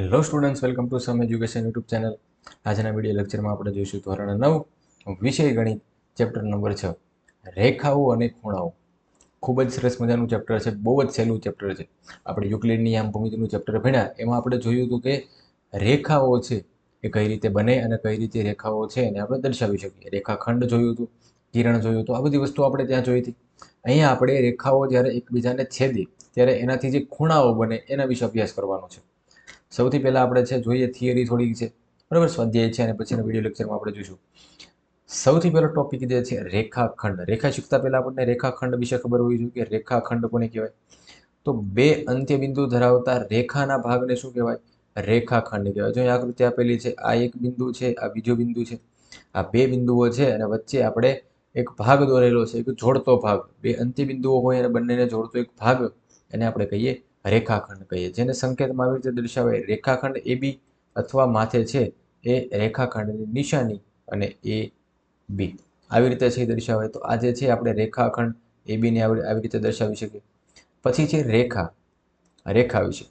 Hello students welcome to some education YouTube channel આજના video લેક્ચરમાં આપણે જોઈશું ધોરણ નવ, વિષય ગણિત ચેપ્ટર નંબર છ, રેખાઓ અને ખૂણાઓ. ખૂબ જ સરસ મજાનું ચેપ્ટર છે, બહુ જ સહેલું ચેપ્ટર છે. આપણે યુક્લિડની આમ ભૂમિતિનું ચેપ્ટર ભણ્યા, એમાં આપણે જોયું હતું કે રેખાઓ છે એ કઈ રીતે બને અને કઈ રીતે રેખાઓ છે એને આપણે દર્શાવી શકીએ. રેખાખંડ જોયું હતું, કિરણ જોયું હતું, આ બધી વસ્તુ આપણે ત્યાં જોઈ હતી. અહીંયા આપણે રેખાઓ જ્યારે એકબીજાને છેદે, ત્યારે એનાથી જે ખૂણાઓ બને એના વિશે અભ્યાસ કરવાનો છે. સૌથી પહેલાં આપણે છે જોઈએ થિયરી થોડીક છે. બરાબર? સ્વાધ્યાય છે અને પછીના વીડિયો લેક્ચરમાં આપણે જોઈશું. સૌથી પહેલો ટોપિક જે છે રેખાખંડ. રેખા શીખતા પહેલાં આપણને રેખાખંડ વિશે ખબર હોવી જોઈએ કે રેખાખંડ કોને કહેવાય? તો બે અંત્યબિંદુ ધરાવતા રેખાના ભાગને શું કહેવાય? રેખાખંડ કહેવાય. જો અહીં આકૃતિ આપેલી છે, આ એક બિંદુ છે, આ બીજો બિંદુ છે. આ બે બિંદુઓ છે અને વચ્ચે આપણે એક ભાગ દોરેલો છે, એક જોડતો ભાગ. બે અંત્યબિંદુઓ હોય અને બંનેને જોડતો એક ભાગ. એને આપણે કહીએ રેખાખંડ કહીએ. જેને સંકેતમાં આવી રીતે દર્શાવે રેખાખંડ એ બી અથવા માથે છે, એ રેખાખંડની નિશાની અને એ બી. આવી રીતે છે એ દર્શાવે તો આ જે છે, આપણે રેખાખંડ એ બીને આવી રીતે દર્શાવી શકીએ. પછી છે રેખા. રેખા વિશે.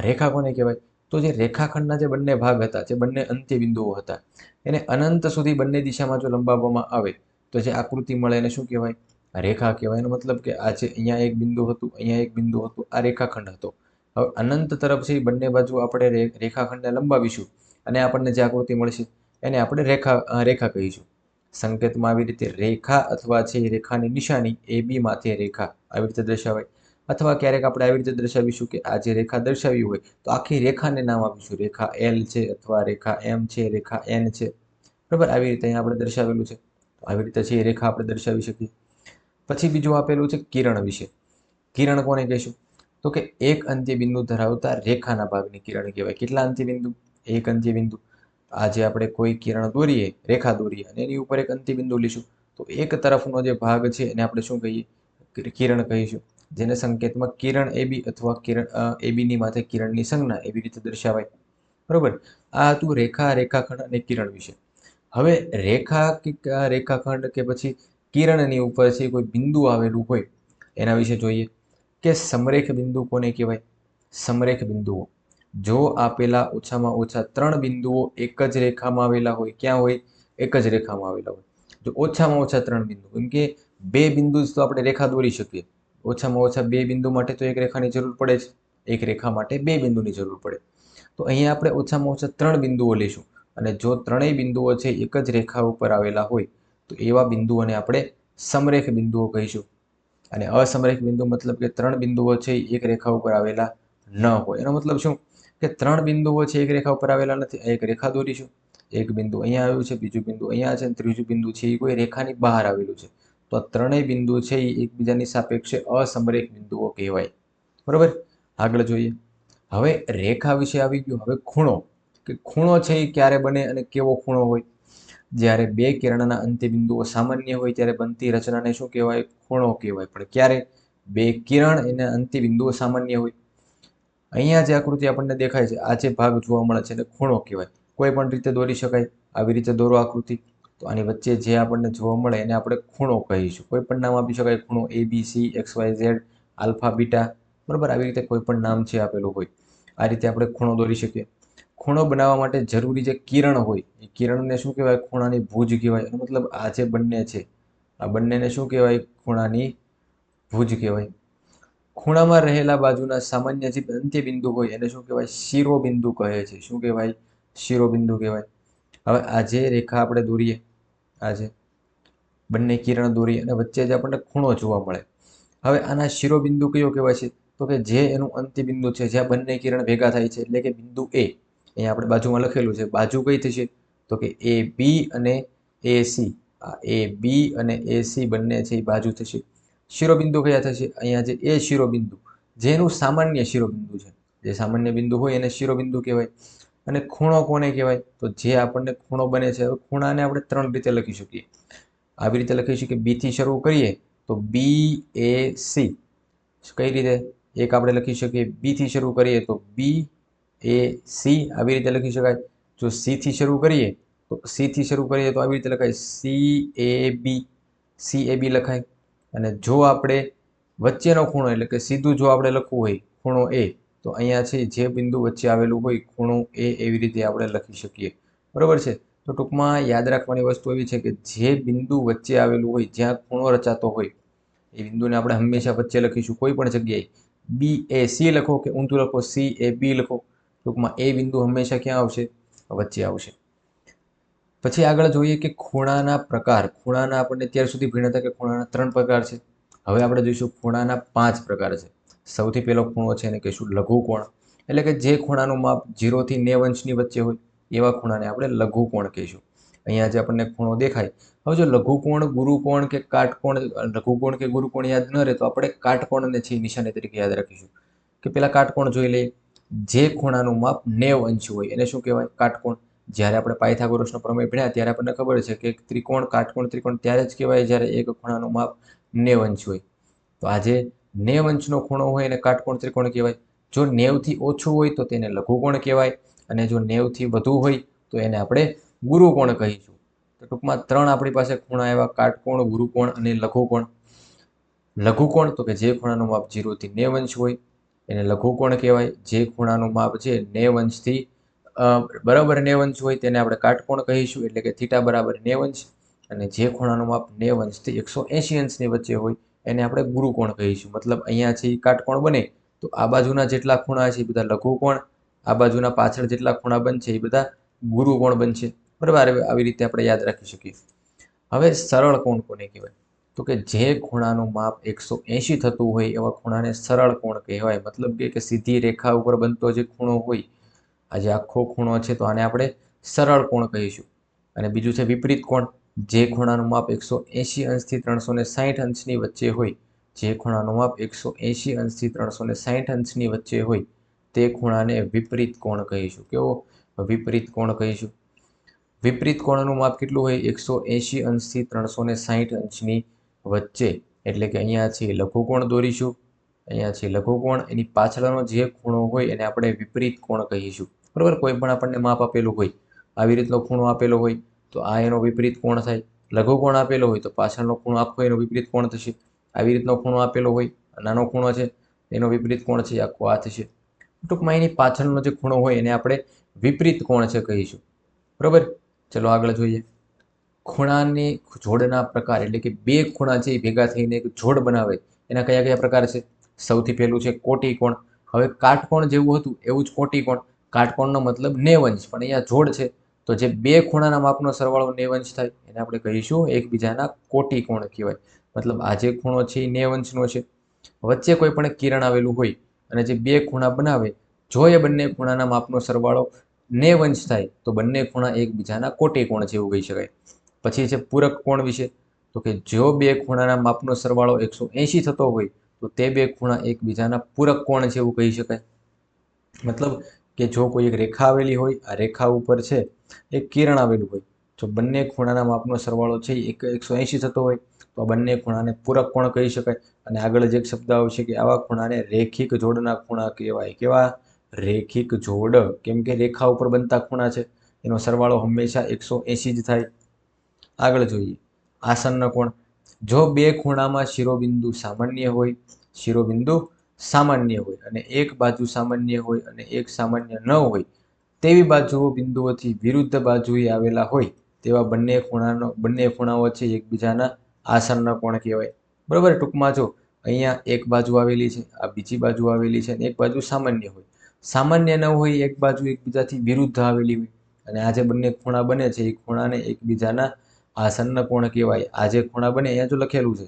રેખા કોને કહેવાય? તો જે રેખાખંડના જે બંને ભાગ હતા, જે બંને અંત્યબિંદુઓ હતા, એને અનંત સુધી બંને દિશામાં જો લંબાવવામાં આવે, તો જે આકૃતિ મળે એને શું કહેવાય? રેખા કહેવાય. એનો મતલબ કે આ છે અહીંયા એક બિંદુ હતું, અહીંયા એક બિંદુ હતું, આ રેખાખંડ હતો. હવે અનંત તરફથી બંને બાજુ આપણે રેખાખંડને લંબાવીશું અને આપણને જે આકૃતિ મળશે એને આપણે રેખા રેખા કહીશું. સંકેતમાં આવી રીતે રેખા અથવા છે રેખાની નિશાની એ બી રેખા આવી રીતે દર્શાવાય. અથવા ક્યારેક આપણે આવી રીતે દર્શાવીશું કે આ જે રેખા દર્શાવી હોય તો આખી રેખાને નામ આપીશું. રેખા એલ છે અથવા રેખા એમ છે, રેખા એન છે. બરાબર? આવી રીતે અહીંયા આપણે દર્શાવેલું છે. આવી રીતે છે રેખા આપણે દર્શાવી શકીએ. પછી બીજું આપેલું છે કિરણ વિશે. કિરણ કોને કહેશું? તો કે એક અંત્યબિંદુ ધરાવતા રેખાના ભાગની કિરણ કહેવાય. કેટલા અંત્યબિંદુ? એક અંત્યબિંદુ. આજે આપણે કોઈ કિરણ દોરીએ, રેખા દોરીએ અને એની ઉપર એક અંત્યબિંદુ લઈશું તો એક તરફનો જે ભાગ છે એને આપણે શું કહીએ? કિરણ કહીશું. જેને સંકેતમાં કિરણ એબી અથવા કિરણ એબીની માથે કિરણની સંજ્ઞા એવી રીતે દર્શાવાય. બરોબર? આ હતું રેખા, રેખાખંડ અને કિરણ વિશે. હવે રેખા કે, રેખાખંડ કે પછી કિરણની ઉપર છે કોઈ બિંદુ આવેલું હોય, એના વિશે જોઈએ. કે સમરેખ બિંદુ કોને કહેવાય? સમરેખ બિંદુઓ. જો આપેલા ઓછામાં ઓછા ત્રણ બિંદુઓ એક જ રેખામાં આવેલા હોય, ક્યાં હોય? એક જ રેખામાં આવેલા હોય. જો ઓછામાં ઓછા ત્રણ બિંદુ કેમ કે બે બિંદુ જ તો આપણે રેખા દોરી શકીએ. ઓછામાં ઓછા બે બિંદુ માટે તો એક રેખાની જરૂર પડે જ. એક રેખા માટે બે બિંદુની જરૂર પડે. તો અહીંયા આપણે ઓછામાં ઓછા ત્રણ બિંદુઓ લઈશું. અને જો ત્રણેય બિંદુઓ છે, એક જ રેખા ઉપર આવેલા હોય તો એવા બિંદુઓને આપણે સમરેખ બિંદુઓ કહીશું. અને અસમરેખ બિંદુ મતલબ કે ત્રણ બિંદુઓ છે, એક રેખા ઉપર આવેલા ન હોય. એનો મતલબ શું? કે ત્રણ બિંદુઓ છે, એક રેખા ઉપર આવેલા નથી. એક રેખા દોરીશું. એક બિંદુ અહીંયા આવ્યું છે, બીજું બિંદુ અહીંયા છે ત્રીજું બિંદુ છે, એ કોઈ રેખાની બહાર આવેલું છે. તો આ ત્રણેય બિંદુ છે, એ એકબીજાની સાપેક્ષે અસમરેખ બિંદુઓ કહેવાય. બરોબર? આગળ જોઈએ. હવે રેખા વિશે આવી ગયું. હવે ખૂણો. કે ખૂણો છે એ ક્યારે બને અને કેવો ખૂણો હોય? જ્યારે બે કિરણના અંત્યબિંદુઓ સામાન્ય હોય ત્યારે બનતી રચનાને શું કહેવાય? ખૂણો કહેવાય. પણ ક્યારે બે કિરણ એના અંત્યબિંદુઓ સામાન્ય હોય? અહીંયા જે આકૃતિ આપણને દેખાય છે, આ જે ભાગ જોવા મળે છે એને ખૂણો કહેવાય. કોઈ પણ રીતે દોરી શકાય, આવી રીતે દોરો આકૃતિ. તો આની વચ્ચે જે આપણને જોવા મળે એને આપણે ખૂણો કહીશું. કોઈ પણ નામ આપી શકાય, ખૂણો A B C X Y Z alpha, beta. બરાબર, આવી રીતે કોઈ પણ નામ છે આપેલું હોય, આ રીતે આપણે ખૂણો દોરી શકીએ. ખૂણો બનાવવા માટે જરૂરી જે કિરણ હોય, એ કિરણને શું કહેવાય? ખૂણાની ભુજ કહેવાય. એનો મતલબ આ જે બંને છે, આ બંનેને શું કહેવાય? ખૂણાની ભુજ કહેવાય. ખૂણામાં રહેલા બાજુના સામાન્ય જે અંત્યબિંદુ હોય, એને શું કહેવાય? શિરોબિંદુ કહે છે. શું કહેવાય? શિરોબિંદુ કહેવાય. હવે આ જે રેખા આપણે દોરીએ, આ જે બંને કિરણ દોરીએ અને વચ્ચે જ આપણને ખૂણો જોવા મળે. હવે આના શિરોબિંદુ કયો કહેવાય છે? તો કે જે એનું અંત્યબિંદુ છે, જ્યાં બંને કિરણ ભેગા થાય છે, એટલે કે બિંદુ એ અહીંયા આપણે બાજુમાં લખેલું છે. બાજુ કઈ થશે તો કે એ બી અને એ સી આ એ બી અને એ સી બંને છે એ બાજુ થશે. શિરોબિંદુ કયા થશે? અહીંયા જે એ શિરોબિંદુ, જેનું સામાન્ય શિરોબિંદુ છે. જે સામાન્ય બિંદુ હોય એને શિરોબિંદુ કહેવાય અને ખૂણો કોને કહેવાય? તો જે આપણને ખૂણો બને છે ખૂણાને આપણે ત્રણ રીતે લખી શકીએ. આવી રીતે લખી શકીએ. બીથી શરૂ કરીએ તો બી એ સી કઈ રીતે? એક આપણે લખી શકીએ. બીથી શરૂ કરીએ તો બી એ સી આવી રીતે લખી શકાય. જો સીથી શરૂ કરીએ, તો સીથી શરૂ કરીએ તો આવી રીતે લખાય. સી એ બી, સી એ બી લખાય. અને જો આપણે વચ્ચેનો ખૂણો, એટલે કે સીધું જો આપણે લખવું હોય ખૂણો એ, તો અહીંયા છે જે બિંદુ વચ્ચે આવેલું હોય ખૂણો એ એવી રીતે આપણે લખી શકીએ. બરાબર છે? તો ટૂંકમાં યાદ રાખવાની વસ્તુ એવી છે કે જે બિંદુ વચ્ચે આવેલું હોય, જ્યાં ખૂણો રચાતો હોય, એ બિંદુને આપણે હંમેશા વચ્ચે લખીશું કોઈ પણ જગ્યાએ. બી એ સી લખો કે ઊંધું લખો, સી એ બી લખો. ટૂંકમાં એ બિંદુ હંમેશા ક્યાં આવશે? વચ્ચે આવશે. પછી આગળ જોઈએ કે ખૂણાના પ્રકાર. ખૂણાના આપણને અત્યાર સુધી ભણ્યા હતા કે ખૂણાના ત્રણ પ્રકાર છે? હવે આપણે જોઈશું ખૂણાના પાંચ પ્રકાર છે. સૌથી પહેલો ખૂણો છે એને કહીશું લઘુ કોણ એટલે કે જે ખૂણાનું માપ જીરોથી નેવ અંશની વચ્ચે હોય, એવા ખૂણાને આપણે લઘુ કોણ કહીશું. અહીંયા જે આપણને ખૂણો દેખાય, હવે જો લઘુકોણ, ગુરુકોણ કે કાટકોણ, લઘુકોણ કે ગુરુકોણ યાદ ન રહે તો આપણે કાટકોણને છે નિશાની તરીકે યાદ રાખીશું. કે પેલા કાટકોણ જોઈ લઈએ. જે ખૂણાનું માપ નેવ અંશ હોય, એને શું કહેવાય? કાટકોણ. જ્યારે આપણે પાયથાગોરસનો પ્રમેય ભણ્યા, ત્યારે આપણને ખબર છે કે ત્રિકોણ, કાટકોણ, ત્રિકોણ ત્યારે જ કહેવાય જ્યારે એક ખૂણાનું માપ નેવ અંશ હોય. તો આજે નેવ અંશનો ખૂણો હોય એને કાટકોણ, ત્રિકોણ કહેવાય. જો નેવથી ઓછું હોય તો તેને લઘુકોણ કહેવાય અને જો નેવથી વધુ હોય તો એને આપણે ગુરુકોણ કહીશું. તો ટૂંકમાં ત્રણ આપણી પાસે ખૂણા એવા, કાટકોણ, ગુરુકોણ અને લઘુકોણ. લઘુકોણ તો કે જે ખૂણાનું માપ જીરોથી નેવ અંશ હોય એને લઘુકોણ કહેવાય? જે ખૂણાનું માપ છે નેવ અંશથી બરાબર નેવ અંશ હોય તેને આપણે કાટકોણ કહીશું, એટલે કે થીટા બરાબર નેવ અંશ અને જે ખૂણાનું માપ નેવ અંશથી એકસો એંશી અંશની વચ્ચે હોય એને આપણે ગુરુકોણ કહીશું. મતલબ અહીંયાથી કાટકોણ બને, તો આ બાજુના જેટલા ખૂણા છે એ બધા લઘુકોણ આ બાજુના પાછળ જેટલા ખૂણા બનશે એ બધા ગુરુકોણ બનશે. બરાબર? આવી રીતે આપણે યાદ રાખી શકીએ. હવે સરળ કોણ કોને કહેવાય? તો કે જે ખૂણાનું માપ એકસો એંશી થતું હોય એવા ખૂણાને સરળ કોણ કહેવાય? મતલબ કે સીધી રેખા ઉપર બનતો જે ખૂણો હોય, આ જે આખો ખૂણો છે, તો આને આપણે સરળ કોણ કહીશું? અને બીજું છે વિપરીત કોણ? જે ખૂણાનું માપ એકસો એંશી અંશથી ત્રણસો ને સાહીઠ અંશની વચ્ચે હોય, જે ખૂણાનું માપ એકસો એંશી અંશથી ત્રણસો ને સાહીઠ અંશની વચ્ચે હોય, તે ખૂણાને વિપરીત કોણ કહીશું? કેવો? વિપરીત કોણ કહીશું? વિપરીત કોણનું માપ કેટલું હોય? એકસો એંશી અંશથી ત્રણસો ને સાહીઠ અંશની વચ્ચે, એટલે કે અહીંયાથી લઘુકોણ દોરીશું. અહીંયાથી લઘુકોણ, એની પાછળનો જે ખૂણો હોય એને આપણે વિપરીત કોણ કહીશું. બરાબર? કોઈ પણ આપણને માપ આપેલું હોય, આવી રીતનો ખૂણો આપેલો હોય, તો આ એનો વિપરીત કોણ થાય. લઘુકોણ આપેલો હોય તો પાછળનો ખૂણો આખો એનો વિપરીત કોણ થશે. આવી રીતનો ખૂણો આપેલો હોય, નાનો ખૂણો છે, એનો વિપરીત કોણ છે, આખો આ થશે. ટૂંકમાં એની પાછળનો જે ખૂણો હોય એને આપણે વિપરીત કોણ છે કહીશું. બરાબર? ચલો આગળ જોઈએ. ખૂણાની જોડના પ્રકાર, એટલે કે બે ખૂણા છે એ ભેગા થઈને એક જોડ બનાવે, એના કયા કયા પ્રકાર છે? સૌથી પહેલું છે કોટીકોણ. હવે કાટકોણ જેવું હતું, એવું જ કોટીકોણ. કાટકોણનો મતલબ નેવંશ, પણ અહીંયા જોડ છે. તો જે બે ખૂણાના માપનો સરવાળો નેવંશ થાય, એને આપણે કહીશું એકબીજાના કોટી કોણ કહેવાય. મતલબ આ જે ખૂણો છે એ નેવંશનો છે. વચ્ચે કોઈ પણ કિરણ આવેલું હોય અને જે બે ખૂણા બનાવે, જો એ બંને ખૂણાના માપનો સરવાળો નેવંશ થાય, તો બંને ખૂણા એકબીજાના કોટીકોણ જેવું કહી શકાય. પછી છે પૂરક કોણ વિશે? તો કે જો બે ખૂણાના માપનો સરવાળો એકસો એંશી થતો હોય, તો તે બે ખૂણા એકબીજાના પૂરક કોણ છે એવું કહી શકાય. મતલબ કે જો કોઈ એક રેખા આવેલી હોય, આ રેખા ઉપર છે, એક કિરણ આવેલું હોય, જો બંને ખૂણાના માપનો સરવાળો છે એક એકસો એંશી થતો હોય, તો આ બંને ખૂણાને પૂરક કોણ કહી શકાય? અને આગળ જ એક શબ્દ આવશે કે આવા ખૂણાને રેખિક જોડના ખૂણા કહેવાય. કેવા? રેખિક જોડ. કેમ કે રેખા ઉપર બનતા ખૂણા છે, એનો સરવાળો હંમેશા એકસો એંશી જ થાય. આગળ જોઈએ. આસનનો કોણ? જો બે ખૂણામાં શિરોબિંદુ સામાન્ય હોય, શિરોબિંદુ સામાન્ય હોય અને એક બાજુ સામાન્ય હોય અને એક સામાન્ય ન હોય, તેવી બાજુઓ બિંદુઓથી વિરુદ્ધ બાજુએ આવેલા હોય, તેવા બંને ખૂણાનો, બંને ખૂણાઓ છે એકબીજાના આસનના કોણ કહેવાય. બરાબર? ટૂંકમાં જો અહીંયા એક બાજુ આવેલી છે, આ બીજી બાજુ આવેલી છે અને એક બાજુ સામાન્ય હોય. સામાન્ય ન હોય, એક બાજુ એકબીજાથી વિરુદ્ધ આવેલી હોય અને આ જે બંને ખૂણા બને છે, એ ખૂણાને એકબીજાના આસન્ન કોણ કહેવાય, આ જે ખૂણા બને અહીંયા જો લખેલું છે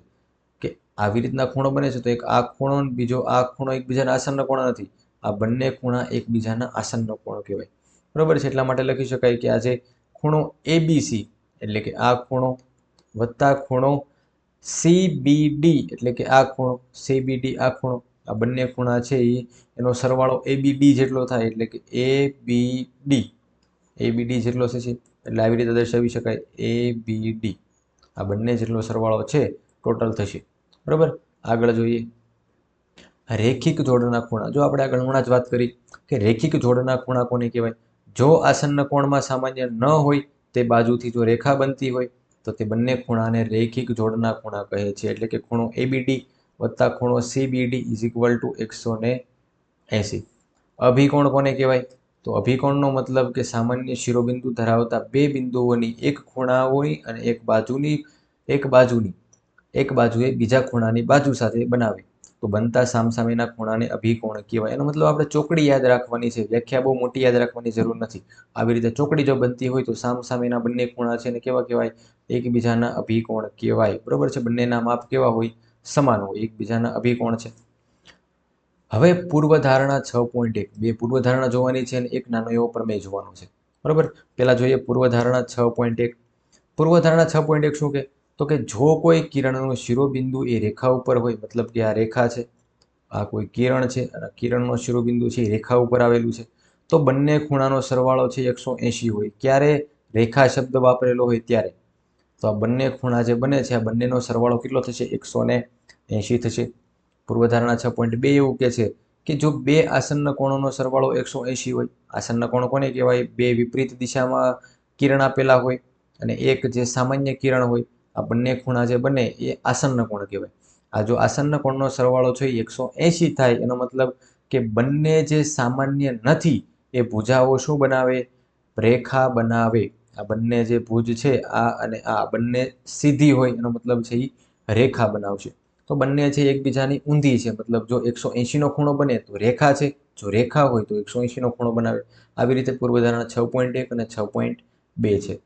કે આવી રીતના ખૂણો બને છે તો એક આ ખૂણો બીજો આ ખૂણો એકબીજાના આસન્ન કોણ નથી. આ બંને ખૂણા એકબીજાના આસન્ન ખૂણો કહેવાય. બરાબર છે? એટલા માટે લખી શકાય કે આ જે ખૂણો એબીસી એટલે કે આ ખૂણો વત્તા ખૂણો સીબીડી એટલે કે આ ખૂણો સીબીડી આ ખૂણો, આ બંને ખૂણા છે એ એનો સરવાળો એબીડી જેટલો થાય એટલે કે એ બી ડી એ બી ડી જેટલો થશે એટલે આવી રીતે દર્શાવી શકાય એ બી ડી આ બંને જેટલો સરવાળો છે ટોટલ થશે. બરાબર? આગળ જોઈએ. રેખિક જોડના ખૂણા. જો આપણે આગળ હમણાં જ વાત કરી કે રેખિક જોડના ખૂણા કોને કહેવાય? જો આસન્ન કોણમાં સામાન્ય ન હોય, તે બાજુથી જો રેખા બનતી હોય, તો તે બંને ખૂણાને રેખિક જોડના ખૂણા કહે છે. એટલે કે ખૂણો એબીડી વત્તા ખૂણો સીબીડી ઇઝ ઇક્વલ ટુ એકસો ને એંસી. અભિકોણ કોને કહેવાય? તો અભિકોણનો મતલબ કે સામાન્ય શિરોબિંદુ ધરાવતા બે બિંદુઓની એક ખૂણાઓની અને એક બાજુની એક બાજુની, એક બાજુએ બીજા ખૂણાની બાજુ સાથે બનાવે. તો બનતા સામસામેના ખૂણાને અભિકોણ કહેવાય. એનો મતલબ આપણે ચોકડી યાદ રાખવાની છે. વ્યાખ્યા બહુ મોટી યાદ રાખવાની જરૂર નથી. આવી રીતે ચોકડી જો બનતી હોય તો સામસામેના બંને ખૂણા છે ને કેવા કહેવાય? એકબીજાના અભિકોણ કહેવાય. બરોબર છે? બંનેના માપ કેવા હોય? સમાન હોય. એકબીજાના અભિકોણ છે. હવે પૂર્વધારણા છ પોઈન્ટ એક. બે પૂર્વધારણા જોવાની છે અને એક નાનો એવો પ્રમેય જોવાનો છે. બરાબર? પહેલાં જોઈએ પૂર્વધારણા છ પોઈન્ટ એક. પૂર્વધારણા છ પોઈન્ટ એક શું કે? તો કે જો કોઈ કિરણનું શિરોબિંદુ એ રેખા ઉપર હોય, મતલબ કે આ રેખા છે, આ કોઈ કિરણ છે અને કિરણનો શિરોબિંદુ છે એ રેખા ઉપર આવેલું છે, તો બંને ખૂણાનો સરવાળો છે એકસો એંશી હોય. ક્યારે રેખા શબ્દ વાપરેલો હોય ત્યારે. તો આ બંને ખૂણા જે બને છે, આ બંનેનો સરવાળો કેટલો થશે? એકસો ને એંશી થશે. પૂર્વધારણા છ પોઈન્ટ બે એવું કહે છે કે જો બે આસન્ન કોણોનો સરવાળો એકસો એંશી હોય, આસન્ન કોણ કોને કહેવાય? બે વિપરીત દિશામાં કિરણ આપેલા હોય અને એક જે સામાન્ય કિરણ હોય, આ બંને ખૂણા જે બને એ આસન્ન કોણ કહેવાય. આ જો આસન્ન કોણનો સરવાળો છે એકસો એંશી થાય, એનો મતલબ કે બંને જે સામાન્ય નથી, એ ભુજાઓ શું બનાવે? રેખા બનાવે. આ બંને જે ભુજ છે, આ અને આ બંને સીધી હોય, એનો મતલબ છે એ રેખા બનાવશે. તો બંને છે એકબીજાની ઊંધી છે. મતલબ જો એકસો એંશીનો ખૂણો બને તો રેખા છે. જો રેખા હોય તો એકસો એંશીનો ખૂણો બનાવે. આવી રીતે પૂર્વધારણા છ પોઈન્ટ એક અને છ પોઈન્ટ બે છે.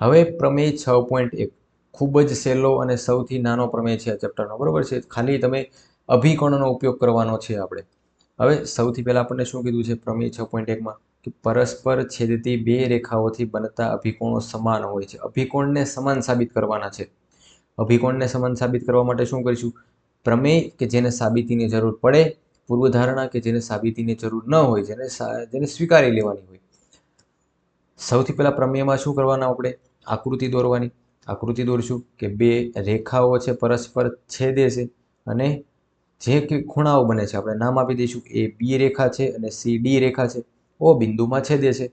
હવે પ્રમેય છ પોઈન્ટ એક ખૂબ જ સહેલો અને સૌથી નાનો પ્રમેય છે આ ચેપ્ટરનો. બરાબર છે? ખાલી તમે અભિકોણનો ઉપયોગ કરવાનો છે આપણે. હવે સૌથી પહેલાં આપણને શું કીધું છે પ્રમેય છ પોઈન્ટ એકમાં? કે પરસ્પર છેદતી બે રેખાઓથી બનતા અભિકોણો સમાન હોય છે. અભિકોણને સમાન સાબિત કરવાના છે. અભિકોણને સમાન સાબિત કરવા માટે શું કરીશું? પ્રમેય કે જેને સાબિતીની જરૂર પડે, પૂર્વધારણા કે જેને સાબિતીની જરૂર ન હોય, જેને જેને સ્વીકારી લેવાની હોય. સૌથી પહેલાં પ્રમેયમાં શું કરવાના આપણે? આકૃતિ દોરવાની. આકૃતિ દોરશું કે બે રેખાઓ છે, પરસ્પર છેદે છે અને જે ખૂણાઓ બને છે, આપણે નામ આપી દઈશું. એ બી રેખા છે અને સી ડી રેખા છે. ઓ બિંદુમાં છેદે છે.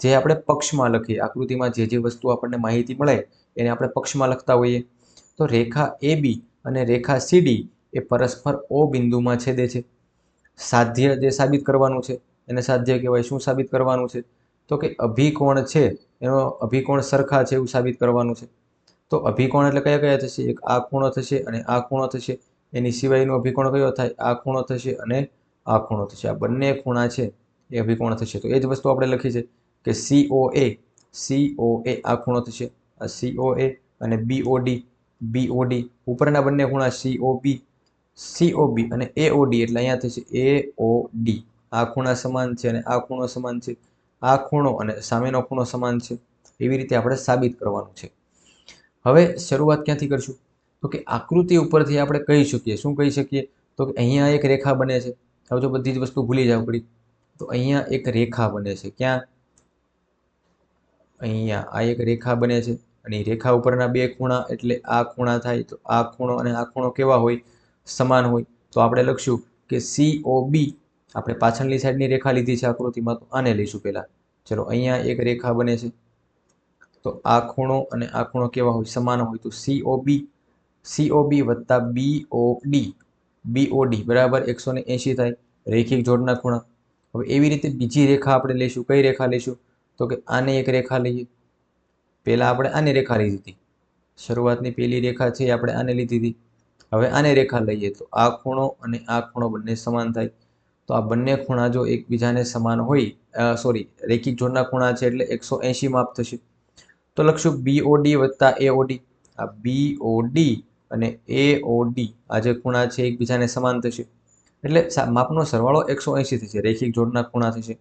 જે આપણે પક્ષમાં લખીએ, આકૃતિમાં જે જે વસ્તુ આપણને માહિતી મળે, એને આપણે પક્ષમાં લખતા હોઈએ. તો રેખા એ બી અને રેખા સીડી એ પરસ્પર ઓ બિંદુમાં છેદે છે. સાધ્ય જે સાબિત કરવાનું છે, એને સાધ્ય કહેવાય. શું સાબિત કરવાનું છે? તો કે અભિકોણ છે, એનો અભિકોણ સરખા છે એવું સાબિત કરવાનું છે. તો અભિકોણ એટલે કયા કયા થશે? એક આ ખૂણો થશે અને આ ખૂણો થશે. એની સિવાયનો અભિકોણ કયો થાય? આ ખૂણો થશે અને આ ખૂણો થશે. આ બંને ખૂણા છે, એ અભિકોણ થશે. તો એ જ વસ્તુ આપણે લખી છે કે સીઓ એ સી ઓ એ આ ખૂણો થશે. આ સીઓ એ અને બી બી ઓડી ઉપરના બંને ખૂણા C O B C O બી અને એ ઓ એટલે અહીંયા થશે એ ઓ ડી આ ખૂણા સમાન છે અને આ ખૂણો સમાન છે. આ ખૂણો અને સામેનો ખૂણો સમાન છે. એવી રીતે આપણે સાબિત કરવાનું છે. હવે શરૂઆત ક્યાંથી કરશું? તો કે આકૃતિ ઉપરથી આપણે કહી શકીએ. શું કહી શકીએ? તો કે અહીંયા એક રેખા બને છે. હવે જો બધી જ વસ્તુ ભૂલી જાવ પડી. તો અહીંયા એક રેખા બને છે. ક્યાં? અહીંયા આ એક રેખા બને છે. અને રેખા ઉપરના બે ખૂણા એટલે આ ખૂણા થાય તો આ ખૂણો અને આ ખૂણો કેવા હોય? સમાન હોય. તો આપણે લખશું કે સી ઓ બી આપણે પાછળની સાઈડની રેખા લીધી છે આકૃતિમાં, તો આને લઈશું પહેલાં. ચલો, અહીંયા એક રેખા બને છે. તો આ ખૂણો અને આ ખૂણો કેવા હોય? સમાન હોય. તો C O B C O બી વત્તા બી O D B O D બરાબર? એકસો ને એંશી થાય. રેખિક જોડના ખૂણા. હવે એવી રીતે બીજી રેખા આપણે લઈશું. કઈ રેખા લઈશું? તો કે આને એક રેખા લઈએ. પહેલાં આપણે આને રેખા લીધી હતી. શરૂઆતની પહેલી રેખા છે એ આપણે આને લીધી હતી. હવે આને રેખા લઈએ તો આ ખૂણો અને આ ખૂણો બંને સમાન થાય. તો આ બંને ખૂણા જો એકબીજાને સમાન હોય સોરી રેખિક જોડના ખૂણા છે એટલે એકસો એંશી માપ થશે. તો લખશું બીઓડી વત્તા એ ઓ આ બીઓડી અને એઓડી આ જે ખૂણા છે એકબીજાને સમાન થશે. એટલે માપનો સરવાળો એકસો એંશી થશે. રેખિક જોડના ખૂણા થશે.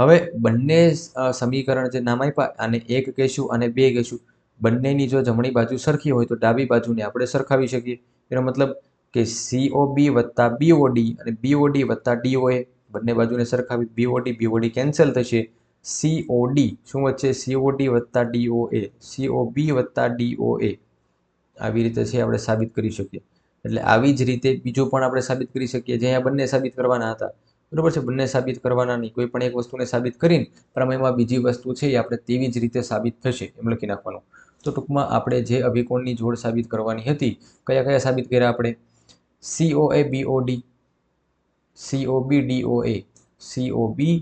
હવે બંને સમીકરણ જે નામ આપ્યા આને એક કહેશું અને બે કહેશું, બંનેની જો જમણી બાજુ સરખી હોય તો ડાબી બાજુને આપણે સરખાવી શકીએ. એનો મતલબ કે સીઓ બી વત્તા બીઓડી અને બીઓડી વત્તા ડીઓએ બંને બાજુને સરખાવી B O D O D B O D cancel થશે. સીઓડી શું વચ્ચે? સીઓડી વત્તા DOA O A C O બી વત્તા ડીઓએ આવી રીતે છે આપણે સાબિત કરી શકીએ. એટલે આવી જ રીતે બીજું પણ આપણે સાબિત કરી શકીએ. જે અહીંયા બંને સાબિત કરવાના હતા. બરોબર છે? બંને સાબિત કરવાના નહીં કોઈ પણ એક વસ્તુને સાબિત કરીને પ્રમેયમાં બીજી વસ્તુ છે એ આપણે તેવી જ રીતે સાબિત થશે એમ લખી નાખવાનું. તો ટૂંકમાં આપણે જે અભિકોણની જોડ સાબિત કરવાની હતી, કયા કયા સાબિત કર્યા આપણે? C O A B O D C O B D O A C O B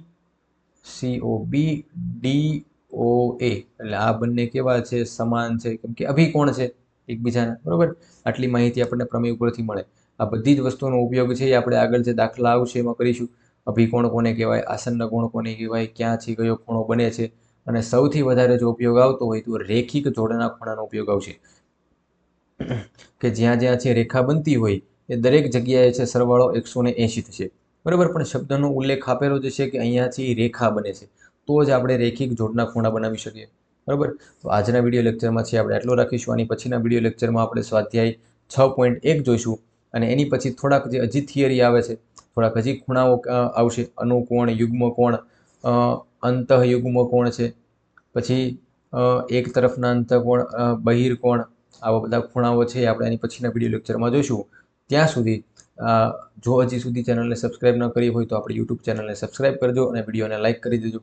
C O B D O A એટલે આ બંને કેવા છે? સમાન છે? કેમ કે અભિકોણ છે એકબીજાના. બરાબર? આટલી માહિતી આપણને પ્રમેય ઉપરથી મળે. આ બધી જ વસ્તુનો ઉપયોગ છે એ આપણે આગળ જે દાખલા આવશે એમાં કરીશું. અભિકોણ કોને કહેવાય, આસન્ન કોણ કોને કહેવાય ક્યાંથી કયો ખૂણો બને છે અને સૌથી વધારે જો ઉપયોગ આવતો હોય તો રેખિક જોડના ખૂણાનો ઉપયોગ આવશે. કે જ્યાં જ્યાં છે રેખા બનતી હોય એ દરેક જગ્યાએ છે સરવાળો એકસો ને એંશી થશે. બરાબર, પણ શબ્દનો ઉલ્લેખ આપેલો જે છે કે અહીંયાથી રેખા બને છે, તો જ આપણે રેખિક જોડના ખૂણા બનાવી શકીએ. બરાબર? તો આજના વીડિયો લેક્ચરમાં છે આપણે આટલું રાખીશું. આની પછીના વીડિયો લેક્ચરમાં આપણે સ્વાધ્યાય છ પોઈન્ટ એક જોઈશું. અને એની પછી થોડાક જે હજી થિયરી આવે છે, થોડાક હજી ખૂણાઓ આવશે. અનુકોણ યુગ્મ કોણ કોણ છે. પછી એક તરફના અંતઃકોણ બહિર બહિર્કોણ, આવા બધા ખૂણાઓ છે. આપણે એની પછીના વીડિયો લેક્ચરમાં જોઈશું. ત્યાં સુધી જો હજી સુધી ચેનલને સબસ્ક્રાઈબ ન કરી હોય તો આપણી યુટ્યુબ ચેનલને સબસ્ક્રાઈબ કરજો અને વિડીયોને લાઇક કરી દેજો.